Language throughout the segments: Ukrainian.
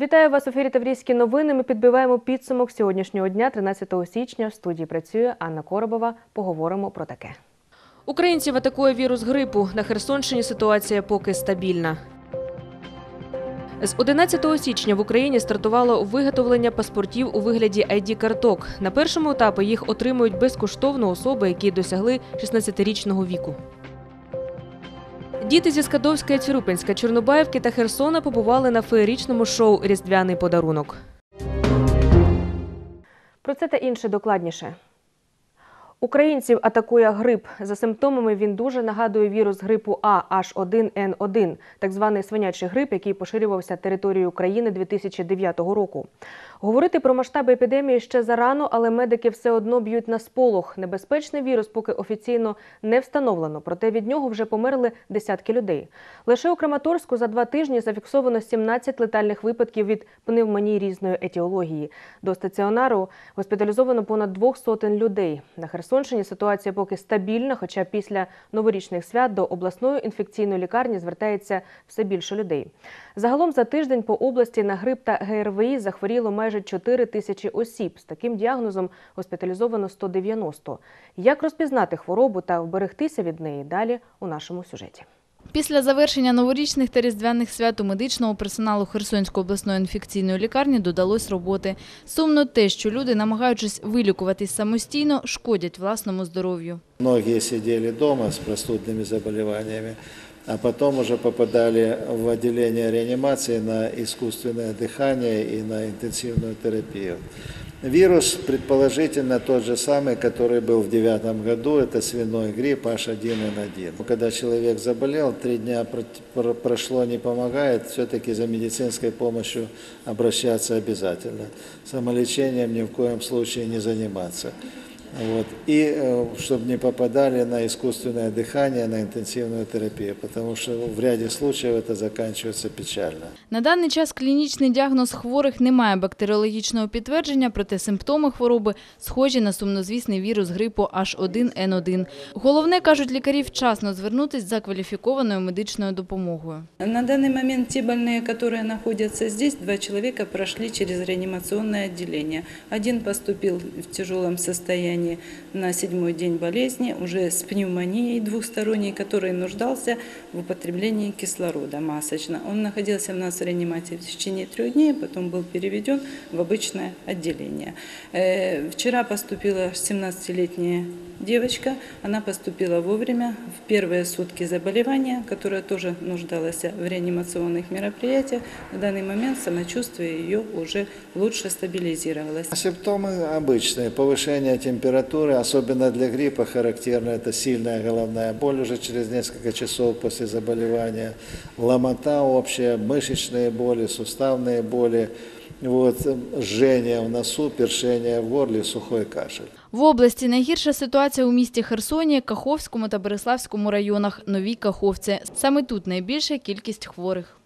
Вітаю вас у ефірі Таврійські новини. Ми підбиваємо підсумок сьогоднішнього дня, 13 січня. В студії працює Анна Коробова. Поговоримо про таке. Українців атакує вірус грипу. На Херсонщині ситуація поки стабільна. З 11 січня в Україні стартувало виготовлення паспортів у вигляді ID-карток. На першому етапі їх отримують безкоштовно особи, які досягли 16-річного віку. Діти зі Скадовська, Цюрупинська, Чорнобаївки та Херсона побували на феєрічному шоу Різдвяний подарунок. Про це та інше докладніше. Українців атакує грип. За симптомами він дуже нагадує вірус грипу А H1N1, так званий свинячий грип, який поширювався територією України 2009 року. Говорити про масштаби епідемії ще зарано, але медики все одно б'ють на сполох. Небезпечний вірус поки офіційно не встановлено, проте від нього вже померли десятки людей. Лише у Краматорську за два тижні зафіксовано 17 летальних випадків від пневмонії різної етіології. До стаціонару госпіталізовано понад двох сотень людей. На Херсонщині ситуація поки стабільна, хоча після новорічних свят до обласної інфекційної лікарні звертається все більше людей. Загалом за тиждень по області на грип та ГРВІ захворіло майже 4 тисячі осіб. З таким діагнозом госпіталізовано 190. Як розпізнати хворобу та вберегтися від неї далі у нашому сюжеті. Після завершення новорічних та різдвяних свят у медичного персоналу Херсонської обласної інфекційної лікарні додалось роботи. Сумно те, що люди, намагаючись вилікуватись самостійно, шкодять власному здоров'ю. Многие сидели дома с простудными заболеваниями, а потом уже попадали в отделение реанимации на искусственное дыхание и на интенсивную терапию. Вирус предположительно тот же самый, который был в девятом году, это свиной грипп H1N1. Когда человек заболел, три дня про- про- прошло, не помогает, все-таки за медицинской помощью обращаться обязательно. Самолечением ни в коем случае не заниматься. Вот. И э, чтобы не попадали на искусственное дыхание, на интенсивную терапию, потому что в ряде случаев это заканчивается печально. На даний час клінічний діагноз хворих не має бактеріологічного підтвердження, проте симптоми хвороби схожі на сумнозвісний вірус грипу H1N1. Головне, кажуть лікарі, вчасно звернутись за кваліфікованою медичною допомогою. На данный момент те больные, которые находятся здесь, два человека прошли через реанимационное отделение. Один поступил в тяжелом состоянии на седьмой день болезни, уже с пневмонией двухсторонней, который нуждался в употреблении кислорода масочно. Он находился у нас в реанимации в течение трех дней, потом был переведен в обычное отделение. Э, Вчера поступила 17-летняя девочка, она поступила вовремя в первые сутки заболевания, которая тоже нуждалась в реанимационных мероприятиях. На данный момент самочувствие ее уже лучше стабилизировалось. Симптомы обычные. Повышение температуры, особенно для гриппа характерно, это сильная головная боль уже через несколько часов после заболевания, ломота общая, мышечные боли, суставные боли, вот, жжение в носу, першение в горле, сухой кашель. В області найгірша ситуація у місті Херсоні, Каховському та Береславському районах, Нові Каховці. Саме тут найбільша кількість хворих.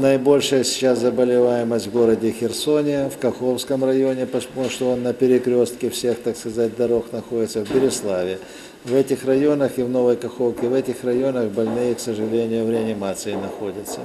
Наибольшая сейчас заболеваемость в городе Херсоне, в Каховском районе, потому что он на перекрестке всех, так сказать, дорог находится, в Береславе В этих районах и в Новой Каховке, в этих районах больные, к сожалению, в реанимации находятся,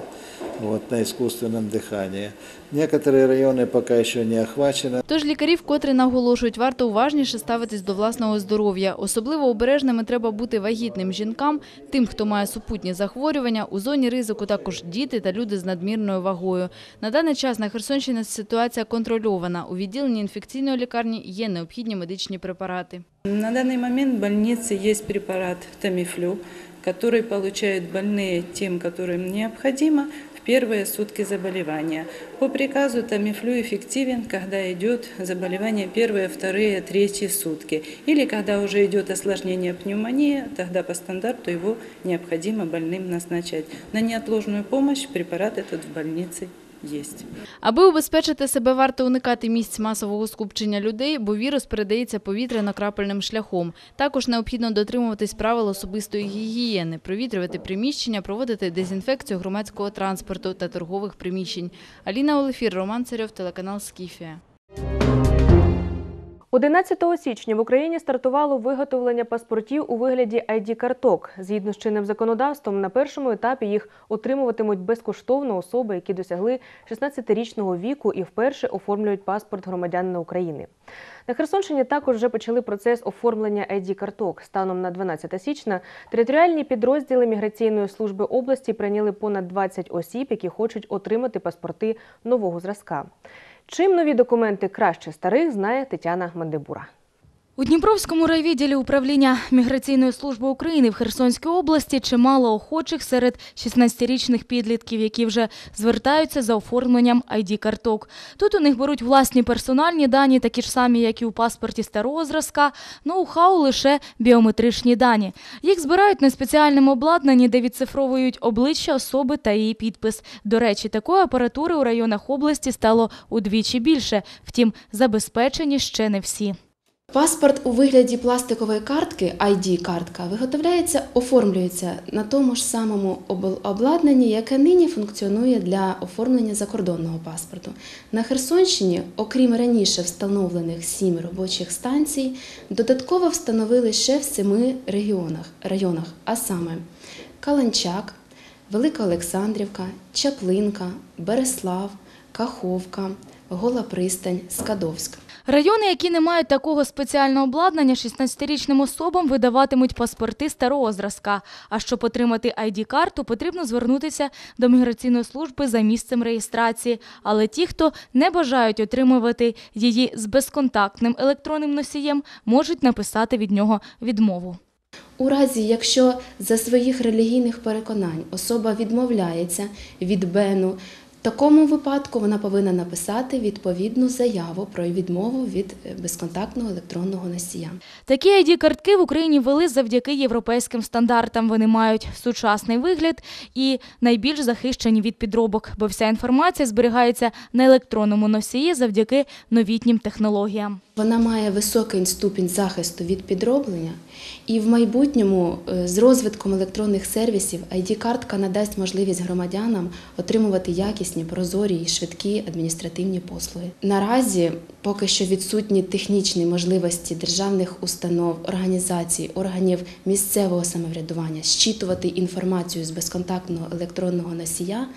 вот, на искусственном дыхании. Некоторые районы пока еще не охвачены. Тож лікарі вкотре наголошують, варто уважніше ставитись до власного здоров'я. Особливо обережними треба бути вагітним жінкам, тим, хто має супутні захворювання, у зоні ризику також діти та люди з надмірною вагою. На даний час на Херсонщині ситуація контрольована. У відділенні інфекційної лікарні є необхідні медичні препарати. На данный момент в больнице есть препарат Тамифлю, который получают больные тем, которым необходимо в первые сутки заболевания. По приказу Тамифлю эффективен, когда идет заболевание первые, вторые, третьи сутки. Или когда уже идет осложнение пневмонии, тогда по стандарту его необходимо больным назначать. На неотложную помощь препарат этот в больнице есть. Аби убезпечити себе, варто уникати місць масового скупчення людей, бо вірус передається повітряно-крапельним шляхом. Також необхідно дотримуватись правил особистої гігієни, провітрювати приміщення, проводити дезінфекцію громадського транспорту та торгових приміщень. Аліна Олефір, Роман Царьов, телеканал Скіфія. 11 січня в Україні стартувало виготовлення паспортів у вигляді ID-карток. Згідно з чинним законодавством, на першому етапі їх отримуватимуть безкоштовно особи, які досягли 16-річного віку і вперше оформлюють паспорт громадянина України. На Херсонщині також вже почали процес оформлення ID-карток. Станом на 12 січня територіальні підрозділи міграційної служби області прийняли понад 20 осіб, які хочуть отримати паспорти нового зразка. Чим нові документи краще старих, знає Тетяна Мандебура. У Дніпровському райвідділі управління Міграційної служби України в Херсонській області чимало охочих серед 16-річних підлітків, які вже звертаються за оформленням ID-карток. Тут у них беруть власні персональні дані, такі ж самі, як і у паспорті старого зразка, ноу-хау лише біометричні дані. Їх збирають на спеціальному обладнанні, де відцифровують обличчя особи та її підпис. До речі, такої апаратури у районах області стало удвічі більше, втім, забезпечені ще не всі. Паспорт у вигляді пластикової картки, ID-картка, виготовляється, оформлюється на тому ж самому обладнанні, яке нині функціонує для оформлення закордонного паспорту. На Херсонщині, окрім раніше встановлених сім робочих станцій, додатково встановили ще в семи регіонах, районах, а саме Каланчак, Велика Олександрівка, Чаплинка, Береслав, Каховка, Гола Пристань, Скадовськ. Райони, які не мають такого спеціального обладнання, 16-річним особам видаватимуть паспорти старого зразка. А щоб отримати ID-карту, потрібно звернутися до міграційної служби за місцем реєстрації. Але ті, хто не бажають отримувати її з безконтактним електронним носієм, можуть написати від нього відмову. У разі, якщо за своїх релігійних переконань особа відмовляється від Бену, такому випадку вона повинна написати відповідну заяву про відмову від е, безконтактного електронного носія. Такі ID-картки в Україні ввели завдяки європейським стандартам. Вони мають сучасний вигляд і найбільш захищені від підробок, бо вся інформація зберігається на електронному носії завдяки новітнім технологіям. Вона має високий ступінь захисту від підроблення, і в майбутньому е, з розвитком електронних сервісів ID-картка надасть можливість громадянам отримувати якісні, прозорі і швидкі адміністративні послуги. Наразі поки що відсутні технічні можливості державних установ, організацій, органів місцевого самоврядування щитувати інформацію з безконтактного електронного носія.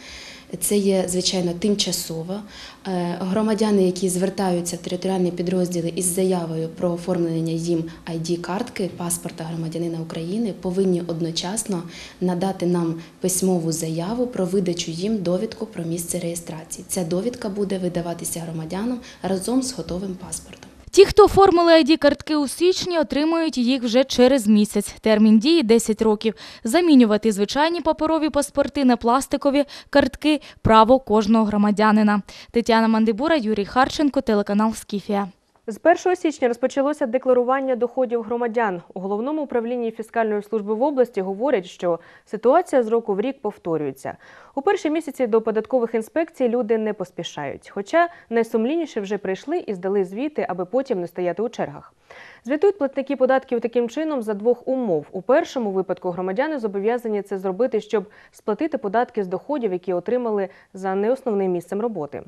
Це є звичайно тимчасово. Е, Громадяни, які звертаються в територіальні підрозділи із заявою про оформлення їм ID-картки паспорта громадянина України, повинні одночасно надати нам письмову заяву про видачу їм довідку про місце реєстрації. Ця довідка буде видаватися громадянам разом з готовим паспортом. Ті, хто оформили ID-картки у січні, отримують їх вже через місяць. Термін дії 10 років. Замінювати звичайні паперові паспорти на пластикові картки – право кожного громадянина. Тетяна Мандибура, Юрій Харченко, телеканал «Скіфія». З 1 січня розпочалося декларування доходів громадян. У головному управлінні фіскальної служби в області говорять, що ситуація з року в рік повторюється. У перші місяці до податкових інспекцій люди не поспішають. Хоча найсумлінніше вже прийшли і здали звіти, аби потім не стояти у чергах. Звітують платники податків таким чином за двох умов. У першому випадку громадяни зобов'язані це зробити, щоб сплатити податки з доходів, які отримали за неосновним місцем роботи.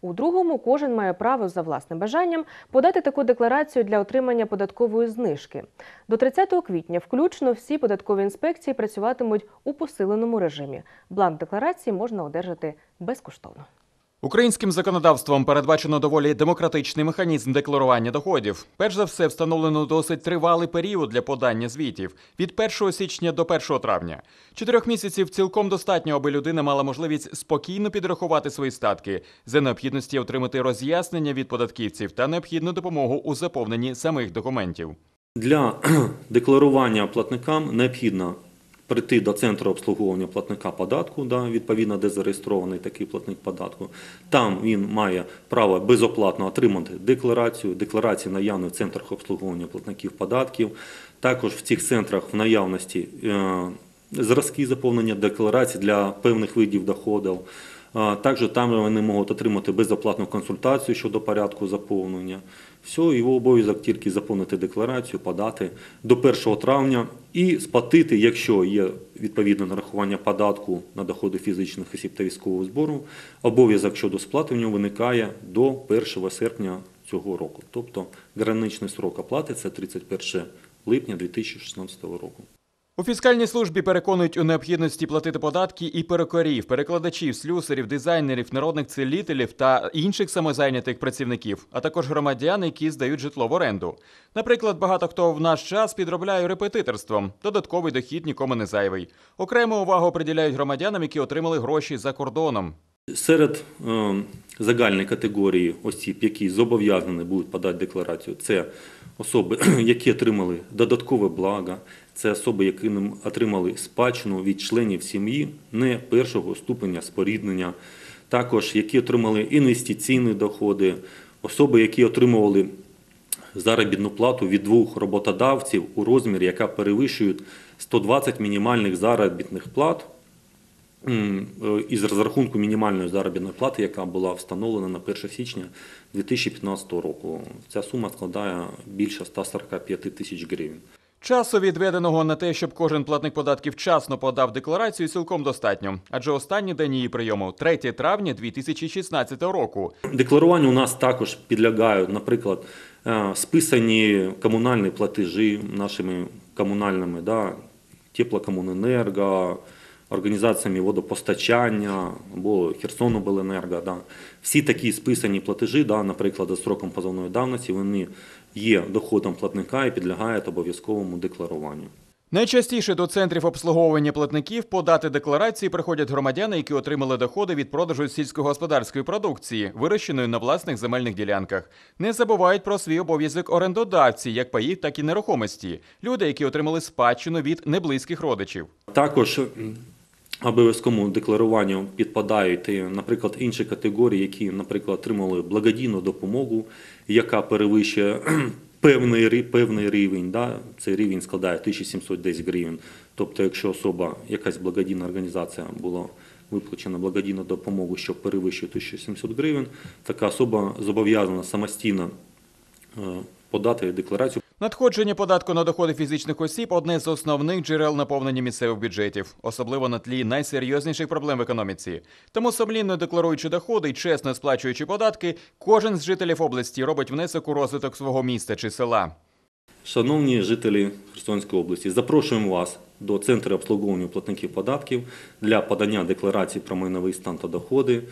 У другому кожен має право за власним бажанням подати таку декларацію для отримання податкової знижки. До 30 квітня включно всі податкові інспекції працюватимуть у посиленому режимі. Бланк декларації можна одержати безкоштовно. Українським законодавством передбачено доволі демократичний механізм декларування доходів. Перш за все, встановлено досить тривалий період для подання звітів від 1 січня до 1 травня. Чотирьох місяців цілком достатньо, аби людина мала можливість спокійно підрахувати свої статки за необхідності отримати роз'яснення від податківців та необхідну допомогу у заповненні самих документів. Для декларування платникам необхідно прийти до центру обслуговування платника податку, да, відповідно, де зареєстрований такий платник податку. Там він має право безоплатно отримати декларацію, декларації наявні в центрах обслуговування платників податків. Також в цих центрах в наявності е, зразки заповнення декларацій для певних видів доходів. Також там вони можуть отримати безоплатну консультацію щодо порядку заповнення. Все, його обов'язок тільки заповнити декларацію, подати до 1 травня і сплатити, якщо є відповідне нарахування податку на доходи фізичних осіб та військового збору, обов'язок щодо сплати в нього виникає до 1 серпня цього року. Тобто граничний срок оплати це 31 липня 2016 року. У фіскальній службі переконують у необхідності платити податки і перукарів, перекладачів, слюсарів, дизайнерів, народних целителів та інших самозайнятих працівників, а також громадян, які здають житло в оренду. Наприклад, багато хто в наш час підробляє репетиторством. Додатковий дохід нікому не зайвий. Окрему увагу приділяють громадянам, які отримали гроші за кордоном. Серед е, загальної категорії осіб, які зобов'язані будуть подати декларацію, це особи, які отримали додаткове благо, це особи, які отримали спадщину від членів сім'ї не першого ступеня споріднення, також які отримали інвестиційні доходи, особи, які отримували заробітну плату від двох роботодавців у розмірі, яка перевищує 120 мінімальних заробітних плат е, із розрахунку мінімальної заробітної плати, яка була встановлена на 1 січня 2015 року. Ця сума складає більше 145 тисяч гривень. Часу відведеного на те, щоб кожен платник податків вчасно подав декларацію, цілком достатньо, адже останній день її прийому 3 травня 2016 року. Декларуванню у нас також підлягають, наприклад, е, списані комунальні платежі нашими комунальними, да, теплокомуненерго, організаціями водопостачання або Херсонобленерго. Да. Всі такі списані платежі, да, наприклад, за сроком позовної давності, вони є доходом платника і підлягають обов'язковому декларуванню. Найчастіше до центрів обслуговування платників подати декларації приходять громадяни, які отримали доходи від продажу сільськогосподарської продукції, вирощеної на власних земельних ділянках. Не забувають про свій обов'язок орендодавці, як паїв, так і нерухомості. Люди, які отримали спадщину від неблизьких родичів. Також обов'язковому декларуванню підпадають, наприклад, інші категорії, які, наприклад, отримали благодійну допомогу, яка перевищує певний, певний рівень. Да? Цей рівень складає 1710 гривень. Тобто, якщо особа, якась благодійна організація була виплачена благодійну допомогу, що перевищує 1700 гривень, така особа зобов'язана самостійно е, подати декларацію Надходження податку на доходи фізичних осіб одне з основних джерел наповнення місцевих бюджетів, особливо на тлі найсерйозніших проблем в економіці. Тому сумлінно декларуючи доходи і чесно сплачуючи податки, кожен з жителів області робить внесок у розвиток свого міста чи села. Шановні жителі Херсонської області, запрошуємо вас до центру обслуговування платників податків для подання декларацій про майновий стан та доходи.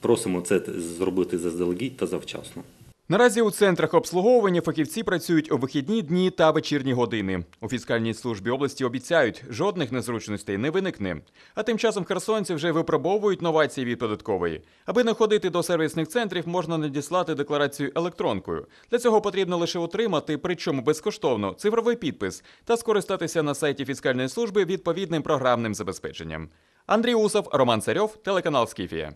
Просимо це зробити заздалегідь та завчасно. Наразі у центрах обслуговування фахівці працюють у вихідні дні та вечірні години. У фіскальній службі області обіцяють, жодних незручностей не виникне. А тим часом херсонці вже випробовують новації від податкової. Аби не ходити до сервісних центрів, можна надіслати декларацію електронкою. Для цього потрібно лише отримати, причому безкоштовно, цифровий підпис та скористатися на сайті фіскальної служби відповідним програмним забезпеченням. Андрій Усов, Роман Царьов, телеканал Скіфія.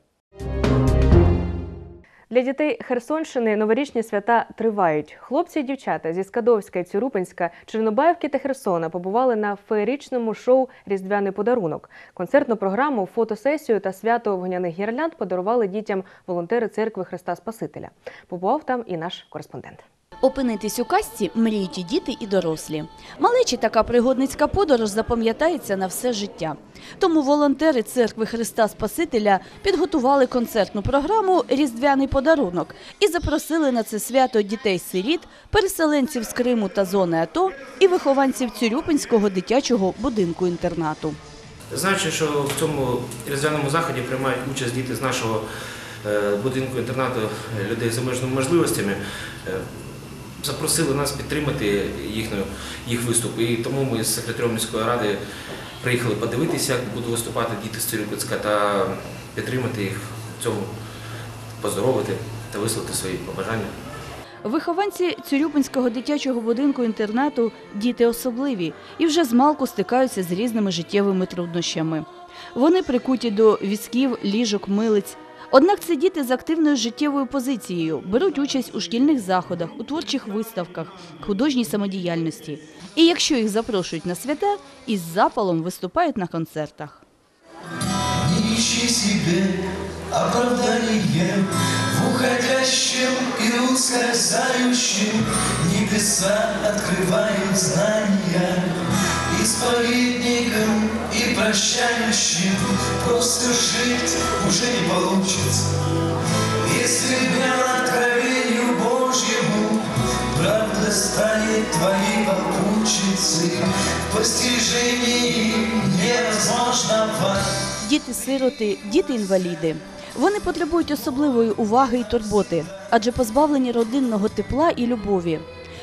Для дітей Херсонщини новорічні свята тривають. Хлопці і дівчата зі Скадовська, Цюрупинська, Чернобаївки та Херсона побували на феєричному шоу Різдвяний подарунок. Концертну програму, фотосесію та свято вогняних гірлянд подарували дітям волонтери церкви Христа Спасителя. Побував там і наш кореспондент. Опинитись у казці мріють і діти, і дорослі. Малечі така пригодницька подорож запам'ятається на все життя. Тому волонтери церкви Христа Спасителя підготували концертну програму Різдвяний подарунок і запросили на це свято дітей-сиріт, переселенців з Криму та зони АТО і вихованців Цюрюпинського дитячого будинку інтернату. Знаючи, що в цьому різдвяному заході приймають участь діти з нашого е, будинку інтернату е, людей з обмеженими можливостями, е, запросили нас підтримати їхню, їх виступ. І тому ми з секретарем міської ради приїхали подивитися, як будуть виступати діти з Цирюпецька та підтримати їх в цьому, поздоровити та висловити свої побажання. Вихованці Цюрюпинського дитячого будинку інтернату діти особливі і вже змалку стикаються з різними життєвими труднощами. Вони прикуті до візків, ліжок, милиць. Однак це діти з активною життєвою позицією, беруть участь у шкільних заходах, у творчих виставках, художній самодіяльності. І якщо їх запрошують на свята, із запалом виступають на концертах. В уходящем и ускользающем Небеса открывают знания исповедником и прощающим Просто жить уже не получится Если днем откровению Божьему Правда станет твоей попутчицей В постижении невозможного Діти-сироти, діти-інваліди. Вони потребують особливої уваги і турботи, адже позбавлені родинного тепла і любові.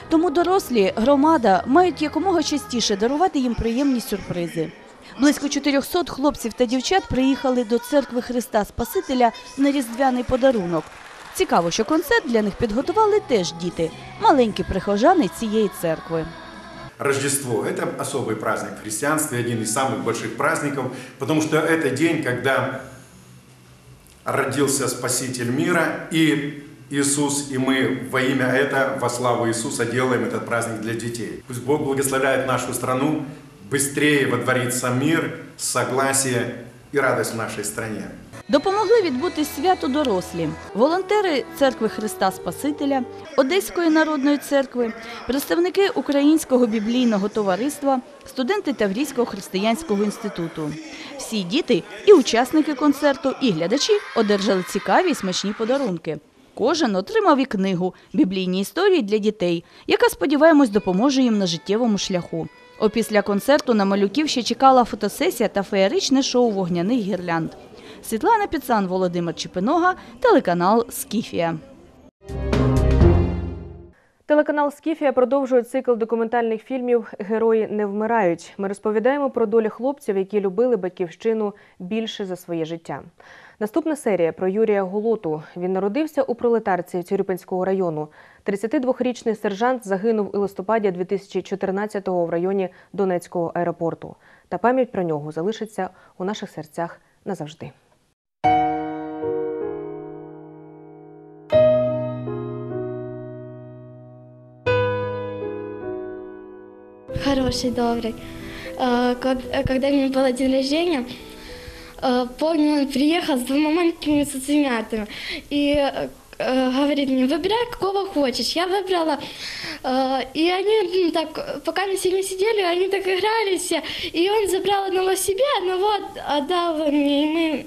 Тому дорослі, громада мають якомога частіше дарувати їм приємні сюрпризи. Близько 400 хлопців та дівчат приїхали до церкви Христа Спасителя на різдвяний подарунок. Цікаво, що концерт для них підготували теж діти, маленькі прихожани цієї церкви. Рождество – это особый праздник в христианстве, один из самых больших праздников, потому что это день, когда родился Спаситель мира, и Иисус, и мы во имя это, во славу Иисуса, делаем этот праздник для детей. Пусть Бог благословляет нашу страну, быстрее водворится мир, согласие и радость в нашей стране. Допомогли відбути свято дорослі, волонтери церкви Христа Спасителя, Одеської народної церкви, представники Українського біблійного товариства, студенти Таврійського християнського інституту. Всі діти, і учасники концерту, і глядачі одержали цікаві й смачні подарунки. Кожен отримав і книгу Біблійні історії для дітей, яка, сподіваємось, допоможе їм на життєвому шляху. Опісля концерту на малюків ще чекала фотосесія та феєричне шоу вогняних гірлянд. Світлана Піцан, Володимир Чепинога, телеканал Скіфія. Телеканал Скіфія продовжує цикл документальних фільмів Герої не вмирають. Ми розповідаємо про долі хлопців, які любили батьківщину більше за своє життя. Наступна серія про Юрія Голоту. Він народився у пролетарці Цюрюпинського району. 32-річний сержант загинув у листопаді 2014-го в районі Донецького аеропорту. Та пам'ять про нього залишиться у наших серцях назавжди. Хороший, добрый. Э, ког- э, Когда у меня было день рождения, э, помню, он приехал с двумя маленькими цуценятами и э, э, говорит мне, выбирай, какого хочешь. Я выбрала, э, и они м, так, пока мы с ними сидели, они так игрались все, и он забрал одного себе, одного отдал мне, и мы,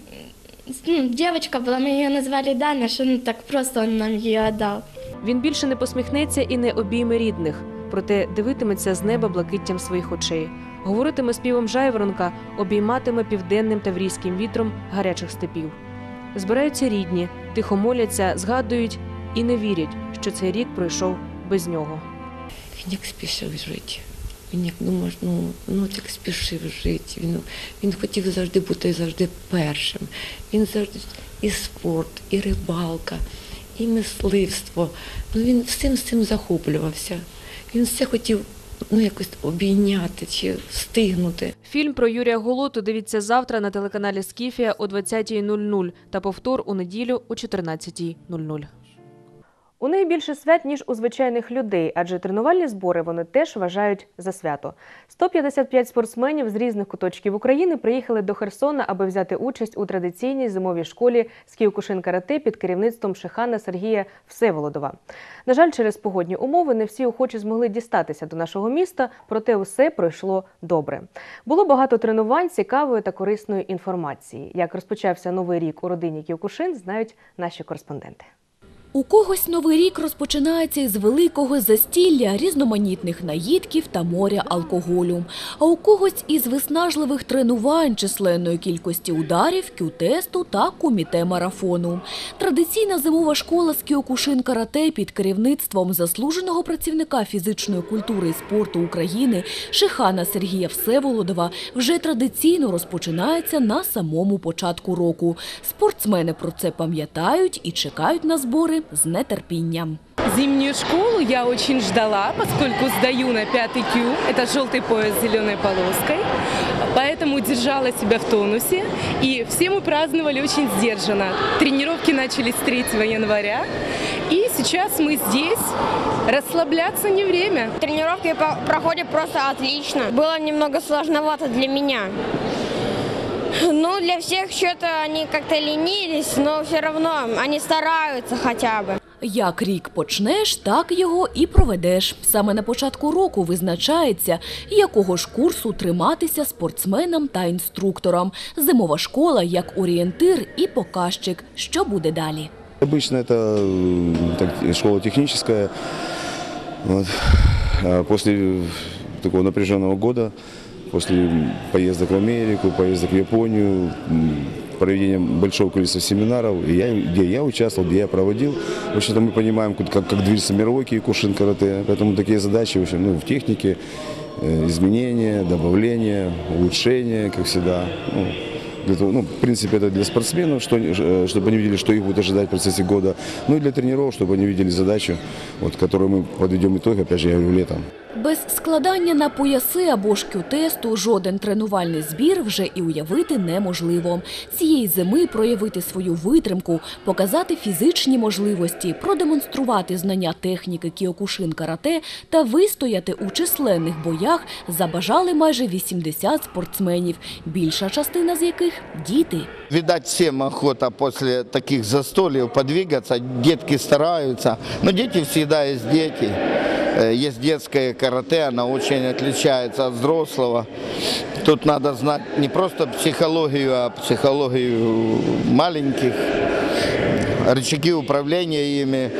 ну, девочка была, мы ее назвали Дана, что ну, так просто он нам ее отдал. Він більше не посміхнеться і не обійме рідних, проте дивитиметься з неба блакиттям своїх очей, говоритиме співом жайворонка, обійматиме південним таврійським вітром гарячих степів. Збираються рідні, тихо моляться, згадують і не вірять, що цей рік пройшов без нього. Він як спішив жити. Він як думав, ну, ну от як спішив жити. Він, він хотів завжди бути завжди першим. Він завжди і спорт, і рибалка, і мисливство. Ну, він всім з цим захоплювався. Він все хотів ну, якось обійняти чи встигнути. Фільм про Юрія Голоту дивіться завтра на телеканалі Скіфія о 20.00 та повтор у неділю о 14.00. У неї більше свят, ніж у звичайних людей, адже тренувальні збори вони теж вважають за свято. 155 спортсменів з різних куточків України приїхали до Херсона, аби взяти участь у традиційній зимовій школі з кіокушин карате під керівництвом шихана Сергія Всеволодова. На жаль, через погодні умови не всі охочі змогли дістатися до нашого міста, проте усе пройшло добре. Було багато тренувань, цікавої та корисної інформації. Як розпочався новий рік у родині Кіокушин, знають наші кореспонденти. У когось новий рік розпочинається із великого застілля, різноманітних наїдків та моря алкоголю. А у когось із виснажливих тренувань, численної кількості ударів, кю-тесту та куміте-марафону. Традиційна зимова школа з кіокушин карате під керівництвом заслуженого працівника фізичної культури і спорту України Шихана Сергія Всеволодова вже традиційно розпочинається на самому початку року. Спортсмени про це пам'ятають і чекають на збори з нетерпінням. Зимнюю школу я очень ждала, поскольку сдаю на пятый Q, это желтый пояс с зеленой полоской, поэтому держала себя в тонусе, и все мы праздновали очень сдержанно. Тренировки начались 3 января, и сейчас мы здесь, расслабляться не время. Тренировки проходят просто отлично. Было немного сложновато для меня. Ну, для всех что-то они как-то ленились, но все равно они стараются хотя бы. Як рік почнеш, так його і проведеш. Саме на початку року визначається, якого ж курсу триматися спортсменам та інструкторам. Зимова школа як орієнтир і показчик, що буде далі. Обычно это э, так, школа техническая. Вот. А После такого напряженного года, после поездок в Америку, поездок в Японию, м, проведения большого количества семинаров, и я, где я участвовал, где я проводил. В общем-то, мы понимаем, как, как движется мировой киокушин карате, поэтому такие задачи в, общем, ну, в технике, э, изменения, добавления, улучшения, как всегда. Ну, для того, ну, в принципе, это для спортсменов, что, они- э, чтобы они видели, что их будет ожидать в процессе года. Ну и для тренеров, чтобы они видели задачу, вот, которую мы подведем итог, опять же, я говорю, летом. Без складання на пояси або ж тесту жоден тренувальний збір вже і уявити неможливо. Цієї зими проявити свою витримку, показати фізичні можливості, продемонструвати знання техніки кіокушин карате та вистояти у численних боях забажали майже 80 спортсменів, більша частина з яких діти. Видать, всем охота после таких застольев подвигаться. Детки стараются. Но дети есть дети. Э, Есть детское карате, оно очень отличается от взрослого. Тут надо знать не просто психологию, а психологию маленьких, рычаги управления ими.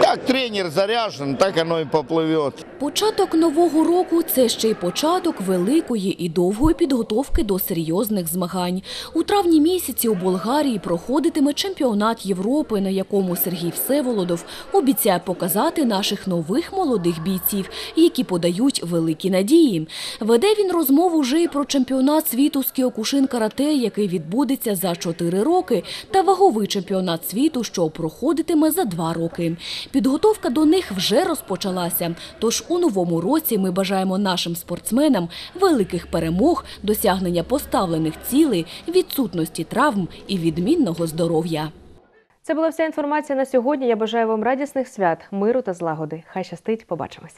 Как тренер заряжен, так оно и поплывет. Початок нового року це ще й початок великої і довгої підготовки до серйозних змагань. У травні місяці у Болгарії проходитиме чемпіонат Європи, на якому Сергій Всеволодов обіцяє показати наших нових молодих бійців, які подають великі надії. Веде він розмову вже й про чемпіонат світу з кіокушин карате, який відбудеться за 4 роки, та ваговий чемпіонат світу, що проходитиме за 2 роки. Підготовка до них вже розпочалася. Тож у новому році ми бажаємо нашим спортсменам великих перемог, досягнення поставлених цілей, відсутності травм і відмінного здоров'я. Це була вся інформація на сьогодні. Я бажаю вам радісних свят, миру та злагоди. Хай щастить, побачимось.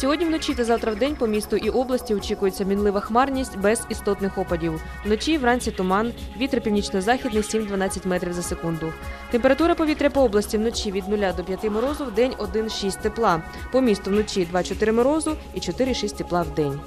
Сьогодні вночі та завтра в день по місту і області очікується мінлива хмарність без істотних опадів. Вночі вранці туман, вітер північно-західний 7-12 метрів за секунду. Температура повітря по області вночі від 0 до 5 морозу, в день 1-6 тепла. По місту вночі 2-4 морозу і 4-6 тепла в день.